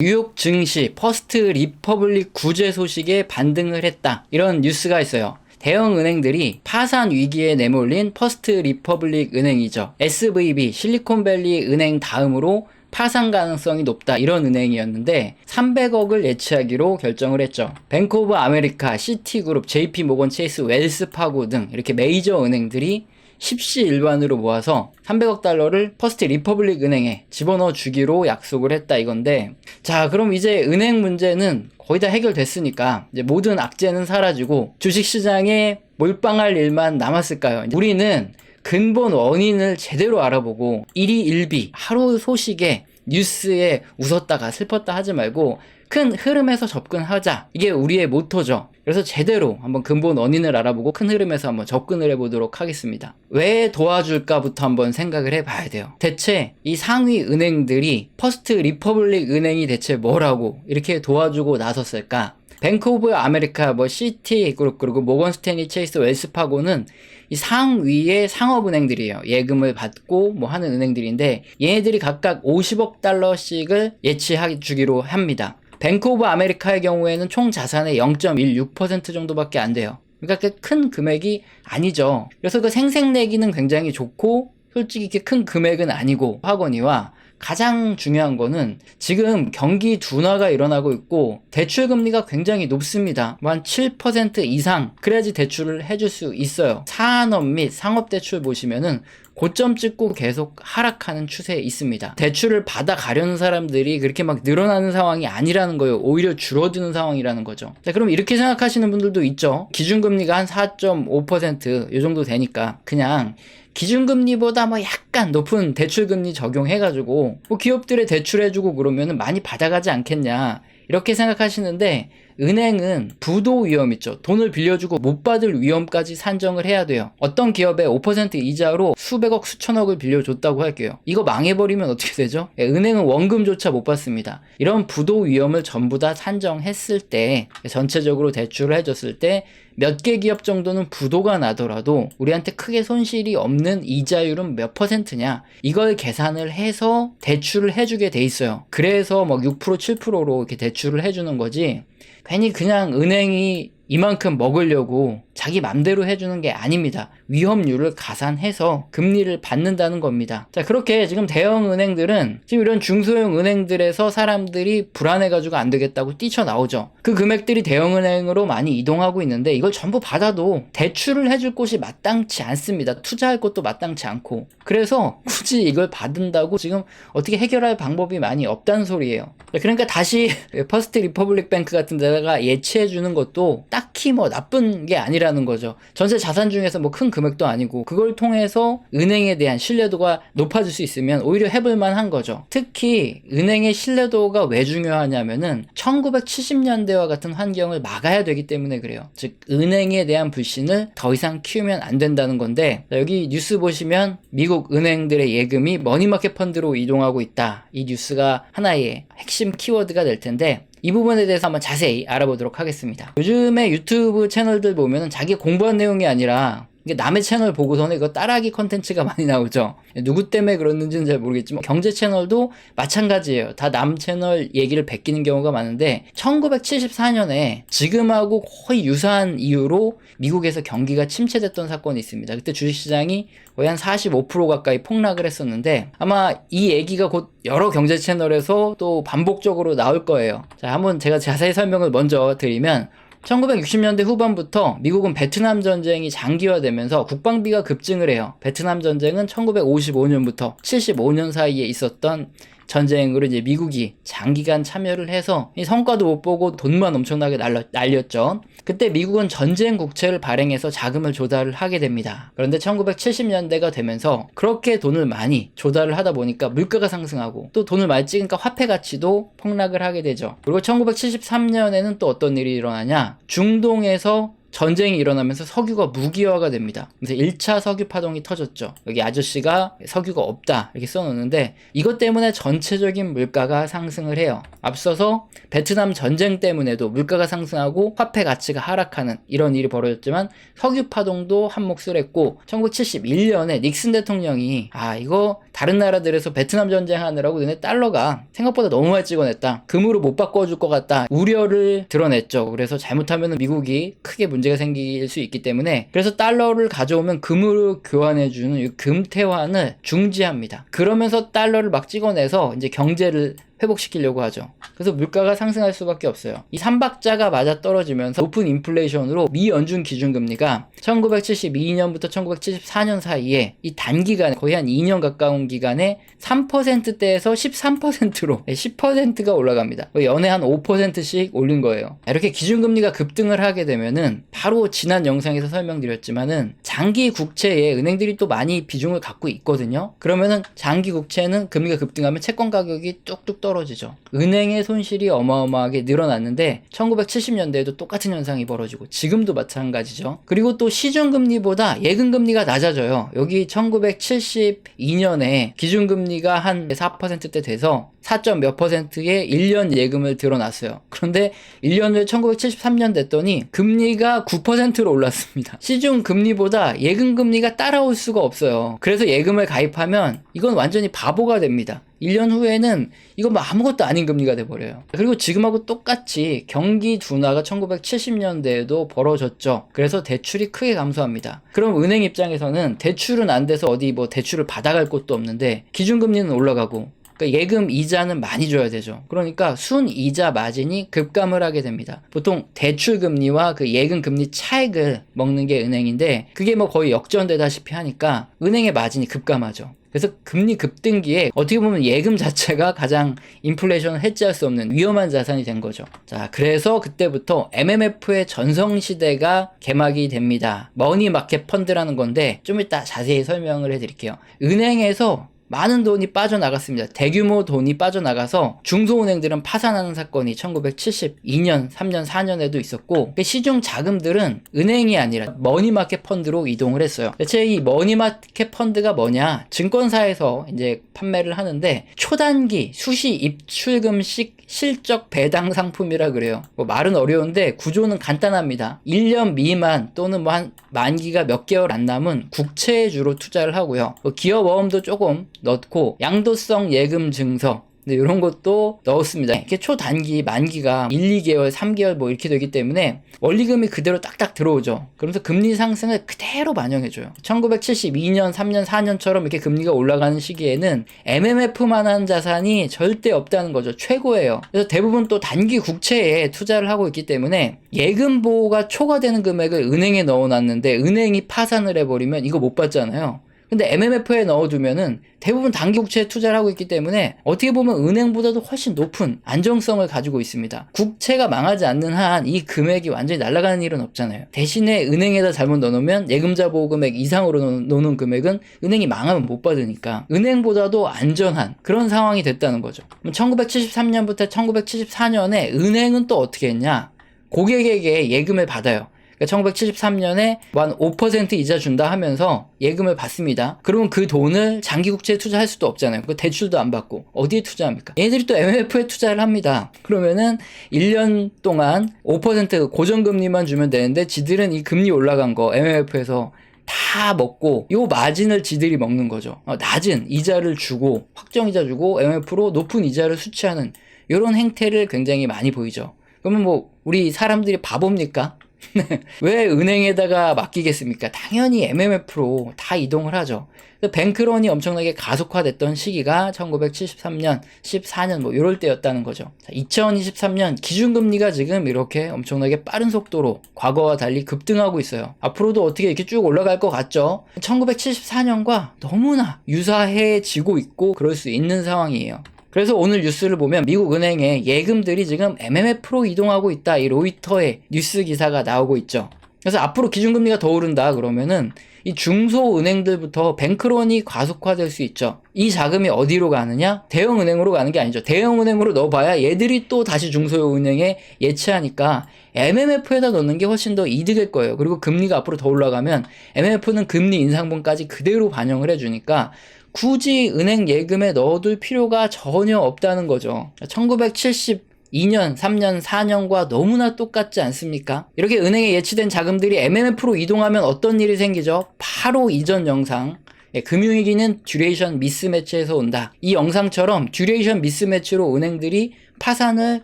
뉴욕 증시 퍼스트 리퍼블릭 구제 소식에 반등을 했다. 이런 뉴스가 있어요. 대형 은행들이 파산 위기에 내몰린 퍼스트 리퍼블릭 은행이죠. SVB 실리콘밸리 은행 다음으로 파산 가능성이 높다 이런 은행이었는데 300억을 예치하기로 결정을 했죠. 뱅크 오브 아메리카, 시티그룹, JP 모건 체이스, 웰스파고 등 이렇게 메이저 은행들이 십시 일반으로 모아서 300억 달러를 퍼스트 리퍼블릭 은행에 집어넣어 주기로 약속을 했다 이건데 자 그럼 이제 은행 문제는 거의 다 해결됐으니까 이제 모든 악재는 사라지고 주식시장에 몰빵할 일만 남았을까요? 우리는 근본 원인을 제대로 알아보고 일이 일비 하루 소식에 뉴스에 웃었다가 슬펐다 하지 말고 큰 흐름에서 접근하자. 이게 우리의 모토죠. 그래서 제대로 한번 근본 원인을 알아보고 큰 흐름에서 한번 접근을 해보도록 하겠습니다. 왜 도와줄까부터 한번 생각을 해봐야 돼요. 대체 이 상위 은행들이 퍼스트 리퍼블릭 은행이 대체 뭐라고 이렇게 도와주고 나섰을까? 뱅크 오브 아메리카, 뭐 시티 그룹 그리고 모건 스탠리 체이스 웰스파고는 이 상위의 상업은행들이에요. 예금을 받고 뭐 하는 은행들인데 얘네들이 각각 50억 달러씩을 예치해 주기로 합니다. 뱅크 오브 아메리카의 경우에는 총 자산의 0.16% 정도밖에 안 돼요. 그러니까 그큰 금액이 아니죠. 그래서 그 생색내기는 굉장히 좋고 솔직히 이렇게 큰 금액은 아니고 하거니와 가장 중요한 거는 지금 경기 둔화가 일어나고 있고 대출 금리가 굉장히 높습니다. 뭐 한 7% 이상 그래야지 대출을 해줄 수 있어요. 산업 및 상업 대출 보시면은 고점 찍고 계속 하락하는 추세에 있습니다. 대출을 받아 가려는 사람들이 그렇게 막 늘어나는 상황이 아니라는 거예요. 오히려 줄어드는 상황이라는 거죠. 자, 그럼 이렇게 생각하시는 분들도 있죠. 기준금리가 한 4.5%이 정도 되니까 그냥 기준금리보다 뭐 약간 높은 대출금리 적용해가지고 뭐 기업들에 대출해주고 그러면 많이 받아가지 않겠냐 이렇게 생각하시는데 은행은 부도 위험 있죠. 돈을 빌려주고 못 받을 위험까지 산정을 해야 돼요. 어떤 기업에 5% 이자로 수백억 수천억을 빌려줬다고 할게요. 이거 망해버리면 어떻게 되죠? 예, 은행은 원금조차 못 받습니다. 이런 부도 위험을 전부 다 산정했을 때 전체적으로 대출을 해줬을 때 몇 개 기업 정도는 부도가 나더라도 우리한테 크게 손실이 없는 이자율은 몇 퍼센트냐 이걸 계산을 해서 대출을 해주게 돼 있어요. 그래서 뭐 6% 7%로 이렇게 대출을 해주는 거지 괜히 그냥 은행이 이만큼 먹으려고 자기 맘대로 해주는 게 아닙니다. 위험률을 가산해서 금리를 받는다는 겁니다. 자, 그렇게 지금 대형 은행들은 지금 이런 중소형 은행들에서 사람들이 불안해가지고 안 되겠다고 뛰쳐나오죠. 그 금액들이 대형 은행으로 많이 이동하고 있는데 이걸 전부 받아도 대출을 해줄 곳이 마땅치 않습니다. 투자할 곳도 마땅치 않고. 그래서 굳이 이걸 받은다고 지금 어떻게 해결할 방법이 많이 없다는 소리예요. 그러니까 다시 퍼스트 리퍼블릭 뱅크 같은 데다가 예치해 주는 것도 딱히 뭐 나쁜 게 아니라는 거죠. 전체 자산 중에서 뭐 큰 금액도 아니고 그걸 통해서 은행에 대한 신뢰도가 높아질 수 있으면 오히려 해볼 만한 거죠. 특히 은행의 신뢰도가 왜 중요하냐면은 1970년대와 같은 환경을 막아야 되기 때문에 그래요. 즉 은행에 대한 불신을 더 이상 키우면 안 된다는 건데 여기 뉴스 보시면 미국 은행들의 예금이 머니마켓 펀드로 이동하고 있다. 이 뉴스가 하나의 핵심 키워드가 될 텐데 이 부분에 대해서 한번 자세히 알아보도록 하겠습니다. 요즘에 유튜브 채널들 보면 자기 공부한 내용이 아니라 이게 남의 채널 보고서는 이거 따라하기 컨텐츠가 많이 나오죠. 누구 때문에 그러는지는 잘 모르겠지만 경제 채널도 마찬가지예요. 다 남 채널 얘기를 베끼는 경우가 많은데 1974년에 지금하고 거의 유사한 이유로 미국에서 경기가 침체됐던 사건이 있습니다. 그때 주식시장이 거의 한 45% 가까이 폭락을 했었는데 아마 이 얘기가 곧 여러 경제 채널에서 또 반복적으로 나올 거예요. 자, 한번 제가 자세히 설명을 먼저 드리면 1960년대 후반부터 미국은 베트남 전쟁이 장기화되면서 국방비가 급증을 해요. 베트남 전쟁은 1955년부터 75년 사이에 있었던 전쟁으로 이제 미국이 장기간 참여를 해서 이 성과도 못 보고 돈만 엄청나게 날려, 날렸죠. 그때 미국은 전쟁 국채를 발행해서 자금을 조달을 하게 됩니다. 그런데 1970년대가 되면서 그렇게 돈을 많이 조달을 하다 보니까 물가가 상승하고 또 돈을 많이 찍으니까 화폐 가치도 폭락을 하게 되죠. 그리고 1973년에는 또 어떤 일이 일어나냐? 중동에서 전쟁이 일어나면서 석유가 무기화가 됩니다. 그래서 1차 석유 파동이 터졌죠. 여기 아저씨가 석유가 없다 이렇게 써놓는데 이것 때문에 전체적인 물가가 상승을 해요. 앞서서 베트남 전쟁 때문에도 물가가 상승하고 화폐 가치가 하락하는 이런 일이 벌어졌지만 석유 파동도 한 몫을 했고 1971년에 닉슨 대통령이 아 이거 다른 나라들에서 베트남 전쟁 하느라고 너네 달러가 생각보다 너무 많이 찍어냈다. 금으로 못 바꿔줄 것 같다. 우려를 드러냈죠. 그래서 잘못하면 미국이 크게 문 제가 생길 수 있기 때문에 그래서 달러를 가져오면 금으로 교환해주는 이 금태환을 중지합니다. 그러면서 달러를 막 찍어내서 이제 경제를 회복시키려고 하죠. 그래서 물가가 상승할 수밖에 없어요. 이 삼박자가 맞아 떨어지면서 높은 인플레이션으로 미 연준 기준금리가 1972년부터 1974년 사이에 이 단기간에 거의 한 2년 가까운 기간에 3%대에서 13%로 10%가 올라갑니다. 연에 한 5%씩 올린 거예요. 이렇게 기준금리가 급등을 하게 되면은 바로 지난 영상에서 설명드렸지만은 장기 국채에 은행들이 또 많이 비중을 갖고 있거든요. 그러면은 장기 국채는 금리가 급등하면 채권 가격이 뚝뚝 떨어지죠. 은행의 손실이 어마어마하게 늘어났는데 1970년대에도 똑같은 현상이 벌어지고 지금도 마찬가지죠. 그리고 또 시중금리보다 예금금리가 낮아져요. 여기 1972년에 기준금리가 한 4%대 돼서 4. 몇 퍼센트의 1년 예금을 들어놨어요. 그런데 1년 후에 1973년 됐더니 금리가 9%로 올랐습니다. 시중 금리보다 예금 금리가 따라올 수가 없어요. 그래서 예금을 가입하면 이건 완전히 바보가 됩니다. 1년 후에는 이건 뭐 아무것도 아닌 금리가 돼버려요. 그리고 지금하고 똑같이 경기 둔화가 1970년대에도 벌어졌죠. 그래서 대출이 크게 감소합니다. 그럼 은행 입장에서는 대출은 안 돼서 어디 뭐 대출을 받아갈 곳도 없는데 기준금리는 올라가고 그러니까 예금 이자는 많이 줘야 되죠. 그러니까 순 이자 마진이 급감을 하게 됩니다. 보통 대출 금리와 그 예금 금리 차액을 먹는 게 은행인데 그게 뭐 거의 역전되다시피 하니까 은행의 마진이 급감하죠. 그래서 금리 급등기에 어떻게 보면 예금 자체가 가장 인플레이션을 해지할 수 없는 위험한 자산이 된 거죠. 자, 그래서 그때부터 MMF의 전성시대가 개막이 됩니다. 머니 마켓 펀드라는 건데 좀 이따 자세히 설명을 해드릴게요. 은행에서 많은 돈이 빠져나갔습니다. 대규모 돈이 빠져나가서 중소은행들은 파산하는 사건이 1972년, 3년, 4년에도 있었고 그 시중 자금들은 은행이 아니라 머니마켓 펀드로 이동을 했어요. 대체 이 머니마켓 펀드가 뭐냐? 증권사에서 이제 판매를 하는데 초단기 수시 입출금식 실적 배당 상품이라 그래요. 뭐 말은 어려운데 구조는 간단합니다. 1년 미만 또는 뭐 한 만기가 몇 개월 안 남은 국채에 주로 투자를 하고요. 뭐 기업 어음도 조금 넣고 양도성 예금 증서 네, 이런 것도 넣었습니다. 이렇게 초단기, 만기가 1, 2개월, 3개월 뭐 이렇게 되기 때문에 원리금이 그대로 딱딱 들어오죠. 그러면서 금리 상승을 그대로 반영해줘요. 1972년, 3년, 4년처럼 이렇게 금리가 올라가는 시기에는 MMF만한 자산이 절대 없다는 거죠. 최고예요. 그래서 대부분 또 단기 국채에 투자를 하고 있기 때문에 예금 보호가 초과되는 금액을 은행에 넣어놨는데 은행이 파산을 해버리면 이거 못 받잖아요. 근데 MMF에 넣어두면은 대부분 단기국채에 투자를 하고 있기 때문에 어떻게 보면 은행보다도 훨씬 높은 안정성을 가지고 있습니다. 국채가 망하지 않는 한 이 금액이 완전히 날아가는 일은 없잖아요. 대신에 은행에다 잘못 넣어놓으면 예금자 보호금액 이상으로 넣는 금액은 은행이 망하면 못 받으니까 은행보다도 안전한 그런 상황이 됐다는 거죠. 1973년부터 1974년에 은행은 또 어떻게 했냐? 고객에게 예금을 받아요. 1973년에 한5% 이자 준다 하면서 예금을 받습니다. 그러면 그 돈을 장기국채에 투자할 수도 없잖아요. 그 대출도 안 받고 어디에 투자합니까? 얘들이 또 MMF에 투자를 합니다. 그러면은 1년 동안 5% 고정금리만 주면 되는데 지들은 이 금리 올라간 거 MMF에서 다 먹고 요 마진을 지들이 먹는 거죠. 어, 낮은 이자를 주고 확정 이자 주고 MMF로 높은 이자를 수취하는 이런 행태를 굉장히 많이 보이죠. 그러면 뭐 우리 사람들이 바보입니까? 왜 은행에다가 맡기겠습니까? 당연히 MMF로 다 이동을 하죠. 뱅크런이 엄청나게 가속화됐던 시기가 1973년, 14년 뭐 이럴 때였다는 거죠. 2023년 기준금리가 지금 이렇게 엄청나게 빠른 속도로 과거와 달리 급등하고 있어요. 앞으로도 어떻게 이렇게 쭉 올라갈 것 같죠? 1974년과 너무나 유사해지고 있고 그럴 수 있는 상황이에요. 그래서 오늘 뉴스를 보면 미국 은행의 예금들이 지금 MMF로 이동하고 있다. 이 로이터의 뉴스 기사가 나오고 있죠. 그래서 앞으로 기준금리가 더 오른다 그러면은 이 중소은행들부터 뱅크런이 가속화될 수 있죠. 이 자금이 어디로 가느냐? 대형은행으로 가는 게 아니죠. 대형은행으로 넣어봐야 얘들이 또 다시 중소은행에 예치하니까 MMF에다 넣는 게 훨씬 더 이득일 거예요. 그리고 금리가 앞으로 더 올라가면 MMF는 금리 인상분까지 그대로 반영을 해주니까 굳이 은행 예금에 넣어둘 필요가 전혀 없다는 거죠. 1972년, 3년, 4년과 너무나 똑같지 않습니까? 이렇게 은행에 예치된 자금들이 MMF로 이동하면 어떤 일이 생기죠? 바로 이전 영상. 예, 금융위기는 듀레이션 미스매치에서 온다. 이 영상처럼 듀레이션 미스매치로 은행들이 파산을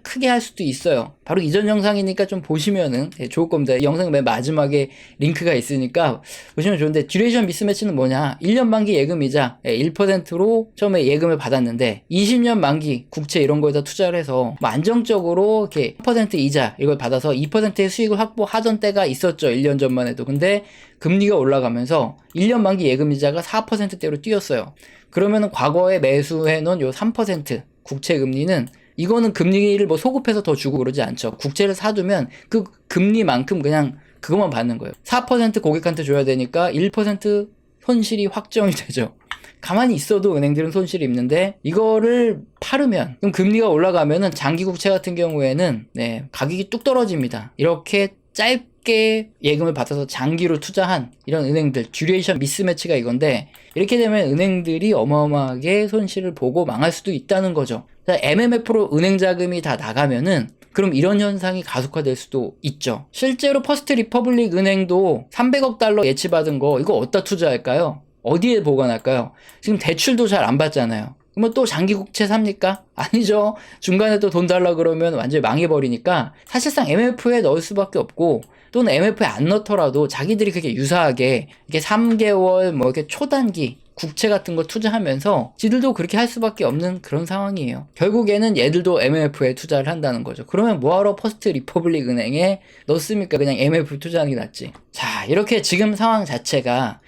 크게 할 수도 있어요. 바로 이전 영상이니까 좀 보시면은 예, 좋을 겁니다. 이 영상 맨 마지막에 링크가 있으니까 보시면 좋은데 듀레이션 미스매치는 뭐냐? 1년 만기 예금이자 1%로 처음에 예금을 받았는데 20년 만기 국채 이런 거에다 투자를 해서 뭐 안정적으로 이렇게 1% 이자 이걸 받아서 2%의 수익을 확보하던 때가 있었죠. 1년 전만 해도. 근데 금리가 올라가면서 1년 만기 예금 이자가 4%대로 뛰었어요. 그러면은 과거에 매수해 놓은 요 3% 국채 금리는 이거는 금리를 뭐 소급해서 더 주고 그러지 않죠. 국채를 사두면 그 금리만큼 그냥 그것만 받는 거예요. 4% 고객한테 줘야 되니까 1% 손실이 확정이 되죠. 가만히 있어도 은행들은 손실이 있는데 이거를 팔으면 그럼 금리가 올라가면은 장기 국채 같은 경우에는 네, 가격이 뚝 떨어집니다. 이렇게 짧 게 예금을 받아서 장기로 투자한 이런 은행들 듀레이션 미스매치가 이건데 이렇게 되면 은행들이 어마어마하게 손실을 보고 망할 수도 있다는 거죠. MMF로 은행 자금이 다 나가면은 그럼 이런 현상이 가속화될 수도 있죠. 실제로 퍼스트 리퍼블릭 은행도 300억 달러 예치받은 거 이거 어디다 투자할까요? 어디에 보관할까요? 지금 대출도 잘 안 받잖아요. 그러면 또 장기 국채 삽니까? 아니죠. 중간에 또 돈 달라 그러면 완전히 망해버리니까 사실상 MF에 넣을 수밖에 없고 또는 MF에 안 넣더라도 자기들이 그게 유사하게 이게 3개월 뭐 이렇게 초단기 국채 같은 거 투자하면서 지들도 그렇게 할 수밖에 없는 그런 상황이에요. 결국에는 얘들도 MF에 투자를 한다는 거죠. 그러면 뭐하러 퍼스트 리퍼블릭 은행에 넣습니까? 그냥 MF 투자하는 게 낫지. 자, 이렇게 지금 상황 자체가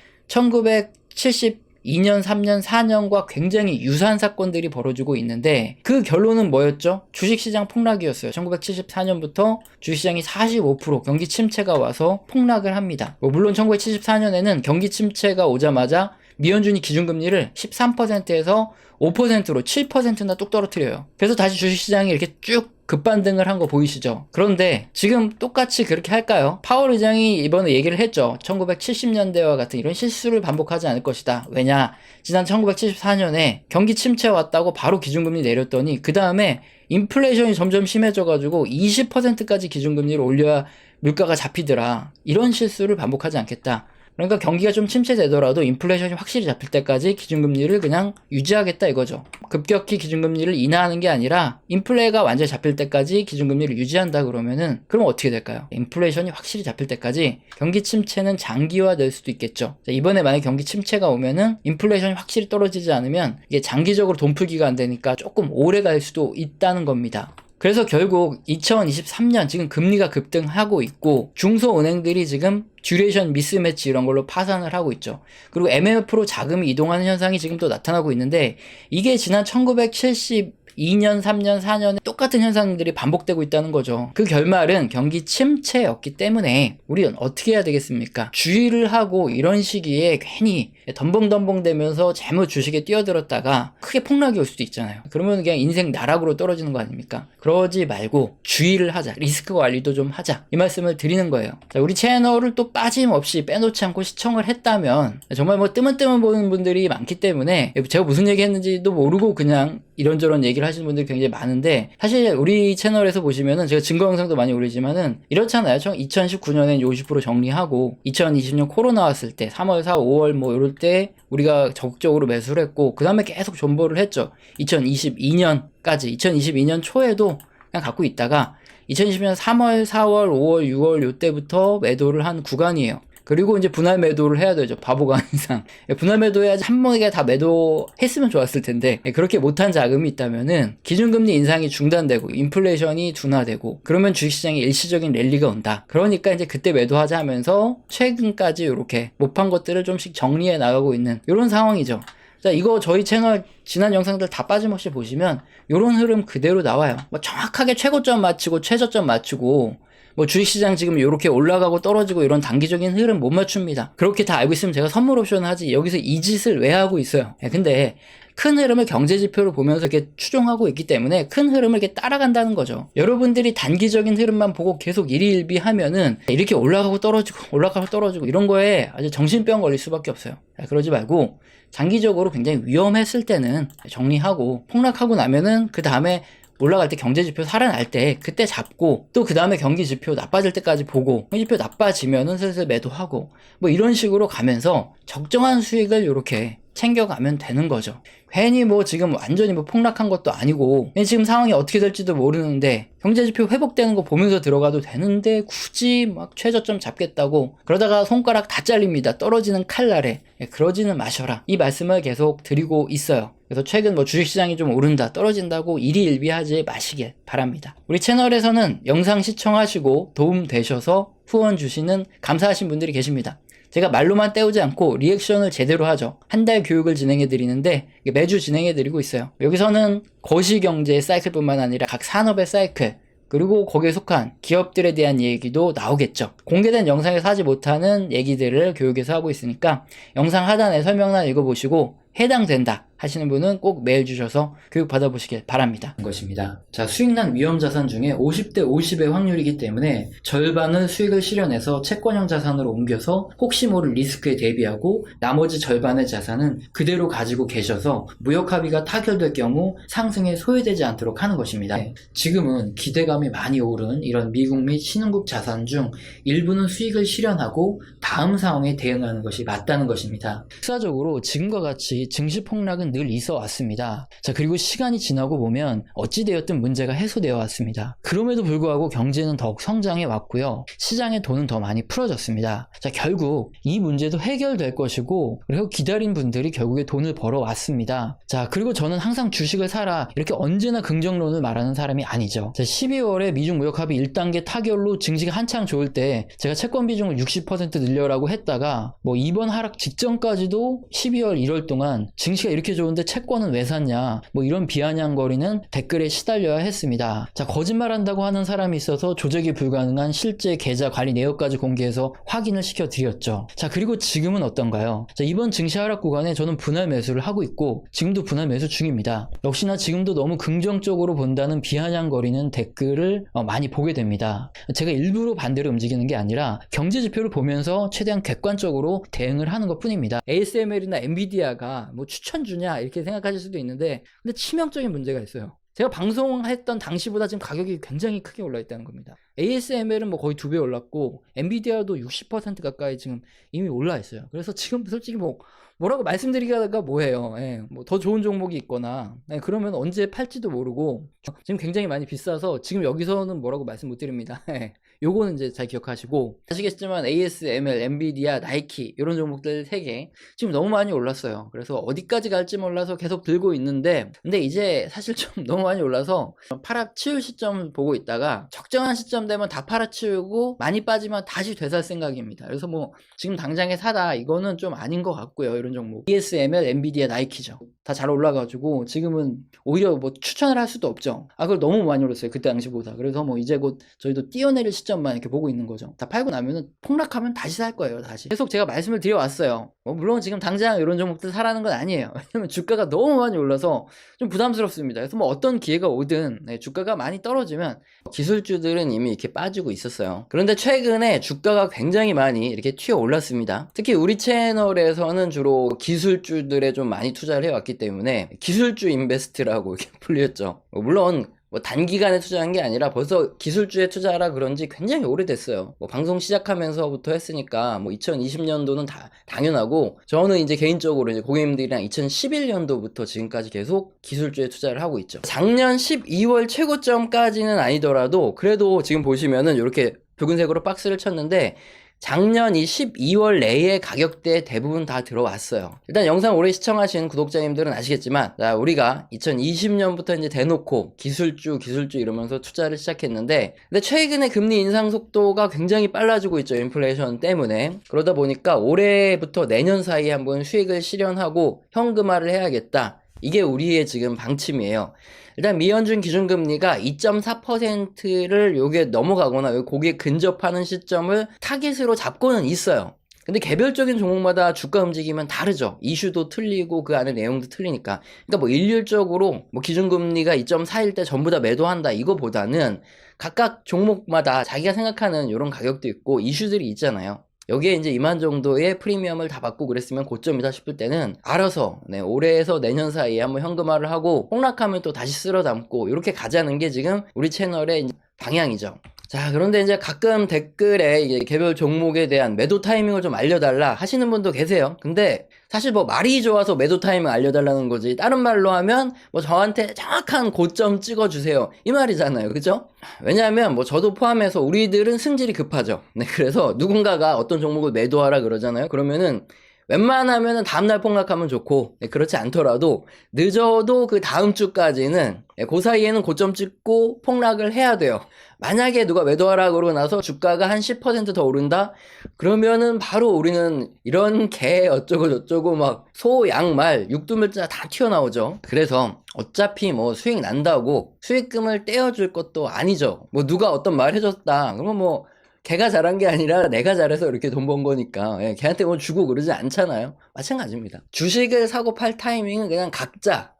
1972년, 3년, 4년과 굉장히 유사한 사건들이 벌어지고 있는데 그 결론은 뭐였죠? 주식시장 폭락이었어요. 1974년부터 주식시장이 45% 경기 침체가 와서 폭락을 합니다. 뭐 물론 1974년에는 경기 침체가 오자마자 미연준이 기준금리를 13%에서 5%로 7%나 뚝 떨어뜨려요. 그래서 다시 주식시장이 이렇게 쭉 급반등을 한 거 보이시죠? 그런데 지금 똑같이 그렇게 할까요? 파월 의장이 이번에 얘기를 했죠. 1970년대와 같은 이런 실수를 반복하지 않을 것이다. 왜냐? 지난 1974년에 경기 침체 왔다고 바로 기준금리 내렸더니 그 다음에 인플레이션이 점점 심해져가지고 20%까지 기준금리를 올려야 물가가 잡히더라. 이런 실수를 반복하지 않겠다. 그러니까 경기가 좀 침체되더라도 인플레이션이 확실히 잡힐 때까지 기준금리를 그냥 유지하겠다 이거죠. 급격히 기준금리를 인하하는 게 아니라 인플레가 완전히 잡힐 때까지 기준금리를 유지한다 그러면은 그럼 어떻게 될까요? 인플레이션이 확실히 잡힐 때까지 경기 침체는 장기화될 수도 있겠죠. 이번에 만약 경기 침체가 오면은 인플레이션이 확실히 떨어지지 않으면 이게 장기적으로 돈 풀기가 안 되니까 조금 오래 갈 수도 있다는 겁니다. 그래서 결국 2023년 지금 금리가 급등하고 있고 중소은행들이 지금 듀레이션 미스매치 이런 걸로 파산을 하고 있죠. 그리고 MMF로 자금이 이동하는 현상이 지금 또 나타나고 있는데 이게 지난 1970 2년, 3년, 4년에 똑같은 현상들이 반복되고 있다는 거죠. 그 결말은 경기 침체였기 때문에 우리는 어떻게 해야 되겠습니까? 주의를 하고 이런 시기에 괜히 덤벙덤벙 되면서 재무 주식에 뛰어들었다가 크게 폭락이 올 수도 있잖아요. 그러면 그냥 인생 나락으로 떨어지는 거 아닙니까? 그러지 말고 주의를 하자. 리스크 관리도 좀 하자. 이 말씀을 드리는 거예요. 자, 우리 채널을 또 빠짐없이 빼놓지 않고 시청을 했다면 정말 뭐 뜨문뜨문 보는 분들이 많기 때문에 제가 무슨 얘기 했는지도 모르고 그냥 이런저런 얘기를 하시는 분들이 굉장히 많은데 사실 우리 채널에서 보시면은 제가 증거 영상도 많이 올리지만은 이렇잖아요. 2019년엔 50% 정리하고 2020년 코로나 왔을 때 3월, 4월, 5월 뭐 이럴 때 우리가 적극적으로 매수를 했고 그 다음에 계속 존버를 했죠. 2022년까지 2022년 초에도 그냥 갖고 있다가 2020년 3월, 4월, 5월, 6월 요때부터 매도를 한 구간이에요. 그리고 이제 분할 매도를 해야 되죠. 바보가 아닌 이상. 분할 매도해야지 한 번에 다 매도했으면 좋았을 텐데 그렇게 못한 자금이 있다면은 기준금리 인상이 중단되고 인플레이션이 둔화되고 그러면 주식시장에 일시적인 랠리가 온다. 그러니까 이제 그때 매도하자 하면서 최근까지 이렇게 못 판 것들을 좀씩 정리해 나가고 있는 이런 상황이죠. 자, 이거 저희 채널 지난 영상들 다 빠짐없이 보시면 이런 흐름 그대로 나와요. 뭐 정확하게 최고점 맞추고 최저점 맞추고 뭐 주식시장 지금 이렇게 올라가고 떨어지고 이런 단기적인 흐름 못 맞춥니다. 그렇게 다 알고 있으면 제가 선물 옵션 하지 여기서 이 짓을 왜 하고 있어요? 예, 근데 큰 흐름을 경제 지표를 보면서 이렇게 추종하고 있기 때문에 큰 흐름을 이렇게 따라간다는 거죠. 여러분들이 단기적인 흐름만 보고 계속 일희일비 하면은 이렇게 올라가고 떨어지고 올라가고 떨어지고 이런 거에 아주 정신병 걸릴 수밖에 없어요. 자, 그러지 말고 장기적으로 굉장히 위험했을 때는 정리하고 폭락하고 나면은 그 다음에 올라갈 때 경제 지표 살아날 때 그때 잡고 또 그 다음에 경기 지표 나빠질 때까지 보고 경기 지표 나빠지면은 슬슬 매도하고 뭐 이런 식으로 가면서 적정한 수익을 이렇게 챙겨가면 되는 거죠. 괜히 뭐 지금 완전히 뭐 폭락한 것도 아니고 지금 상황이 어떻게 될지도 모르는데 경제지표 회복되는 거 보면서 들어가도 되는데 굳이 막 최저점 잡겠다고 그러다가 손가락 다 잘립니다. 떨어지는 칼날에 예, 그러지는 마셔라. 이 말씀을 계속 드리고 있어요. 그래서 최근 뭐 주식시장이 좀 오른다 떨어진다고 일희일비하지 마시길 바랍니다. 우리 채널에서는 영상 시청하시고 도움 되셔서 후원 주시는 감사하신 분들이 계십니다. 제가 말로만 때우지 않고 리액션을 제대로 하죠. 한 달 교육을 진행해 드리는데 매주 진행해 드리고 있어요. 여기서는 거시 경제의 사이클뿐만 아니라 각 산업의 사이클 그리고 거기에 속한 기업들에 대한 얘기도 나오겠죠. 공개된 영상에서 하지 못하는 얘기들을 교육에서 하고 있으니까 영상 하단에 설명란 읽어보시고 해당된다 하시는 분은 꼭 메일 주셔서 교육 받아 보시길 바랍니다. 것입니다. 자, 수익난 위험 자산 중에 50대 50의 확률이기 때문에 절반은 수익을 실현해서 채권형 자산으로 옮겨서 혹시 모를 리스크에 대비하고 나머지 절반의 자산은 그대로 가지고 계셔서 무역 합의가 타결될 경우 상승에 소외되지 않도록 하는 것입니다. 네, 지금은 기대감이 많이 오른 이런 미국 및 신흥국 자산 중 일부는 수익을 실현하고 다음 상황에 대응하는 것이 맞다는 것입니다. 역사적으로 지금과 같이 증시 폭락은 늘 있어 왔습니다. 자, 그리고 시간이 지나고 보면 어찌되었든 문제가 해소되어 왔습니다. 그럼에도 불구하고 경제는 더욱 성장해 왔고요. 시장의 돈은 더 많이 풀어졌습니다. 자, 결국 이 문제도 해결될 것이고, 그리고 기다린 분들이 결국에 돈을 벌어 왔습니다. 자, 그리고 저는 항상 주식을 사라, 이렇게 언제나 긍정론을 말하는 사람이 아니죠. 자, 12월에 미중 무역 합의 1단계 타결로 증시가 한창 좋을 때 제가 채권 비중을 60% 늘려라고 했다가 뭐 이번 하락 직전까지도 12월 1월 동안 증시가 이렇게 좋은데 채권은 왜 샀냐 뭐 이런 비아냥거리는 댓글에 시달려야 했습니다. 자 거짓말한다고 하는 사람이 있어서 조작이 불가능한 실제 계좌 관리 내역까지 공개해서 확인을 시켜드렸죠. 자 그리고 지금은 어떤가요? 자 이번 증시 하락 구간에 저는 분할 매수를 하고 있고 지금도 분할 매수 중입니다. 역시나 지금도 너무 긍정적으로 본다는 비아냥거리는 댓글을 어, 많이 보게 됩니다. 제가 일부러 반대로 움직이는 게 아니라 경제 지표를 보면서 최대한 객관적으로 대응을 하는 것 뿐입니다. ASML이나 엔비디아가 뭐 추천 주냐 이렇게 생각하실 수도 있는데 근데 치명적인 문제가 있어요. 제가 방송했던 당시보다 지금 가격이 굉장히 크게 올라 있다는 겁니다. ASML은 뭐 거의 두 배 올랐고 엔비디아도 60% 가까이 지금 이미 올라 있어요. 그래서 지금 솔직히 뭐 뭐라고 말씀드리기가 뭐해요. 예, 뭐더 좋은 종목이 있거나 예, 그러면 언제 팔지도 모르고 지금 굉장히 많이 비싸서 지금 여기서는 뭐라고 말씀 못 드립니다. 예, 요거는 이제 잘 기억하시고 아시겠지만 ASML, 엔비디아, 나이키 이런 종목들 3개 지금 너무 많이 올랐어요. 그래서 어디까지 갈지 몰라서 계속 들고 있는데 근데 이제 사실 좀 너무 많이 올라서 팔아 치울 시점 보고 있다가 적정한 시점 되면 다 팔아 치우고 많이 빠지면 다시 되살 생각입니다. 그래서 뭐 지금 당장에 사다 이거는 좀 아닌 것 같고요. 이런 종목 ESML, 엔비디아, 나이키죠. 다 잘 올라가지고 지금은 오히려 뭐 추천을 할 수도 없죠. 아 그걸 너무 많이 올랐어요. 그때 당시보다. 그래서 뭐 이제 곧 저희도 뛰어내릴 시점만 이렇게 보고 있는 거죠. 다 팔고 나면은 폭락하면 다시 살 거예요. 다시. 계속 제가 말씀을 드려왔어요. 뭐 물론 지금 당장 이런 종목들 사라는 건 아니에요. 왜냐면 주가가 너무 많이 올라서 좀 부담스럽습니다. 그래서 뭐 어떤 기회가 오든 네, 주가가 많이 떨어지면 기술주들은 이미 이렇게 빠지고 있었어요. 그런데 최근에 주가가 굉장히 많이 이렇게 튀어 올랐습니다. 특히 우리 채널에서는 주로 기술주들에 좀 많이 투자를 해왔기 때문에 기술주 인베스트라고 이렇게 불렸죠. 물론 뭐 단기간에 투자한 게 아니라 벌써 기술주에 투자하라 그런지 굉장히 오래됐어요. 뭐 방송 시작하면서부터 했으니까 뭐 2020년도는 다 당연하고 저는 이제 개인적으로 이제 고객님들이랑 2011년도부터 지금까지 계속 기술주에 투자를 하고 있죠. 작년 12월 최고점까지는 아니더라도 그래도 지금 보시면은 이렇게 붉은색으로 박스를 쳤는데 작년 이 12월 내에 가격대 대부분 다 들어왔어요. 일단 영상 오래 시청하신 구독자님들은 아시겠지만, 자, 우리가 2020년부터 이제 대놓고 기술주, 기술주 이러면서 투자를 시작했는데, 근데 최근에 금리 인상 속도가 굉장히 빨라지고 있죠. 인플레이션 때문에. 그러다 보니까 올해부터 내년 사이에 한번 수익을 실현하고 현금화를 해야겠다. 이게 우리의 지금 방침이에요. 일단 미연준 기준금리가 2.4%를 요게 넘어가거나 요 거기에 근접하는 시점을 타깃으로 잡고는 있어요. 근데 개별적인 종목마다 주가 움직이면 다르죠. 이슈도 틀리고 그 안에 내용도 틀리니까. 그러니까 뭐 일률적으로 뭐 기준금리가 2.4일 때 전부 다 매도한다 이거보다는 각각 종목마다 자기가 생각하는 이런 가격도 있고 이슈들이 있잖아요. 여기에 이제 이만 정도의 프리미엄을 다 받고 그랬으면 고점이다 싶을 때는 알아서 네, 올해에서 내년 사이에 한번 현금화를 하고 폭락하면 또 다시 쓸어 담고 이렇게 가자는 게 지금 우리 채널의 방향이죠. 자, 그런데 이제 가끔 댓글에 개별 종목에 대한 매도 타이밍을 좀 알려달라 하시는 분도 계세요. 근데 사실 뭐 말이 좋아서 매도 타이밍 알려달라는 거지. 다른 말로 하면 뭐 저한테 정확한 고점 찍어주세요. 이 말이잖아요. 그죠? 왜냐하면 뭐 저도 포함해서 우리들은 승질이 급하죠. 네, 그래서 누군가가 어떤 종목을 매도하라 그러잖아요. 그러면은 웬만하면은 다음날 폭락하면 좋고 네, 그렇지 않더라도 늦어도 그 다음 주까지는 네, 그 사이에는 고점 찍고 폭락을 해야 돼요. 만약에 누가 매도 하라 그러고 나서 주가가 한 10%더 오른다? 그러면은 바로 우리는 이런 개 어쩌고 저쩌고 막 소, 양, 말, 육두물자 다 튀어나오죠. 그래서 어차피 뭐 수익 난다고 수익금을 떼어줄 것도 아니죠. 뭐 누가 어떤 말 해줬다. 그러면 뭐 걔가 잘한 게 아니라 내가 잘해서 이렇게 돈 번 거니까 예, 걔한테 뭐 주고 그러지 않잖아요. 마찬가지입니다. 주식을 사고 팔 타이밍은 그냥 각자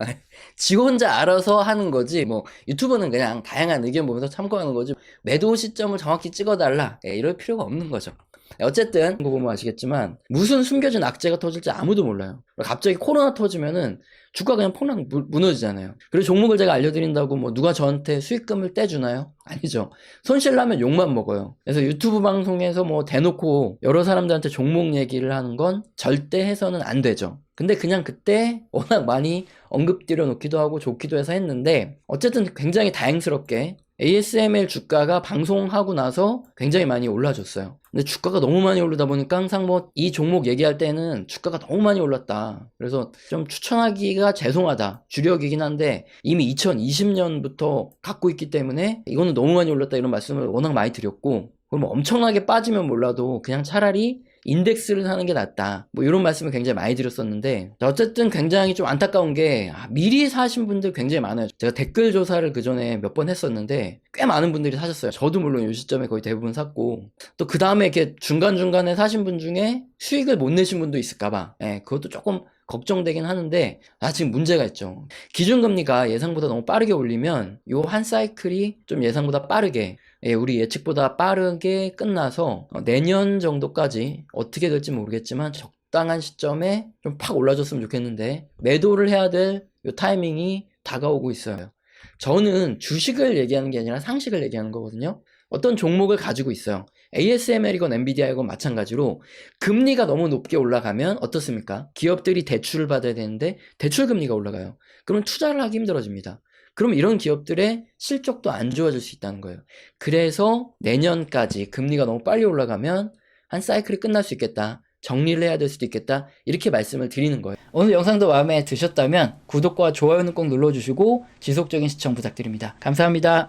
지 혼자 알아서 하는 거지 뭐 유튜브는 그냥 다양한 의견 보면서 참고하는 거지 매도 시점을 정확히 찍어달라 예, 이럴 필요가 없는 거죠. 어쨌든 그거 보면 아시겠지만 무슨 숨겨진 악재가 터질지 아무도 몰라요. 갑자기 코로나 터지면은 주가 그냥 폭락 무- 무너지잖아요. 그리고 종목을 제가 알려드린다고 뭐 누가 저한테 수익금을 떼주나요? 아니죠. 손실 나면 욕만 먹어요. 그래서 유튜브 방송에서 뭐 대놓고 여러 사람들한테 종목 얘기를 하는 건 절대 해서는 안 되죠. 근데 그냥 그때 워낙 많이 언급드려 놓기도 하고 좋기도 해서 했는데 어쨌든 굉장히 다행스럽게 ASML 주가가 방송하고 나서 굉장히 많이 올라졌어요. 근데 주가가 너무 많이 오르다 보니까 항상 뭐 이 종목 얘기할 때는 주가가 너무 많이 올랐다. 그래서 좀 추천하기가 죄송하다. 주력이긴 한데 이미 2020년부터 갖고 있기 때문에 이거는 너무 많이 올랐다 이런 말씀을 워낙 많이 드렸고 그럼 뭐 엄청나게 빠지면 몰라도 그냥 차라리 인덱스를 사는 게 낫다. 뭐 이런 말씀을 굉장히 많이 드렸었는데 자, 어쨌든 굉장히 좀 안타까운 게 아, 미리 사신 분들 굉장히 많아요. 제가 댓글 조사를 그 전에 몇 번 했었는데 꽤 많은 분들이 사셨어요. 저도 물론 이 시점에 거의 대부분 샀고 또 그 다음에 이렇게 중간 중간에 사신 분 중에 수익을 못 내신 분도 있을까봐. 예, 그것도 조금 걱정되긴 하는데 아 지금 문제가 있죠. 기준금리가 예상보다 너무 빠르게 올리면 요 한 사이클이 좀 예상보다 빠르게 예, 우리 예측보다 빠르게 끝나서 어, 내년 정도까지 어떻게 될지 모르겠지만 적당한 시점에 좀 팍 올라줬으면 좋겠는데 매도를 해야 될 요 타이밍이 다가오고 있어요. 저는 주식을 얘기하는 게 아니라 상식을 얘기하는 거거든요. 어떤 종목을 가지고 있어요. ASML이건 엔비디아이건 마찬가지로 금리가 너무 높게 올라가면 어떻습니까? 기업들이 대출을 받아야 되는데 대출 금리가 올라가요. 그럼 투자를 하기 힘들어집니다. 그럼 이런 기업들의 실적도 안 좋아질 수 있다는 거예요. 그래서 내년까지 금리가 너무 빨리 올라가면 한 사이클이 끝날 수 있겠다. 정리를 해야 될 수도 있겠다. 이렇게 말씀을 드리는 거예요. 오늘 영상도 마음에 드셨다면 구독과 좋아요는 꼭 눌러주시고 지속적인 시청 부탁드립니다. 감사합니다.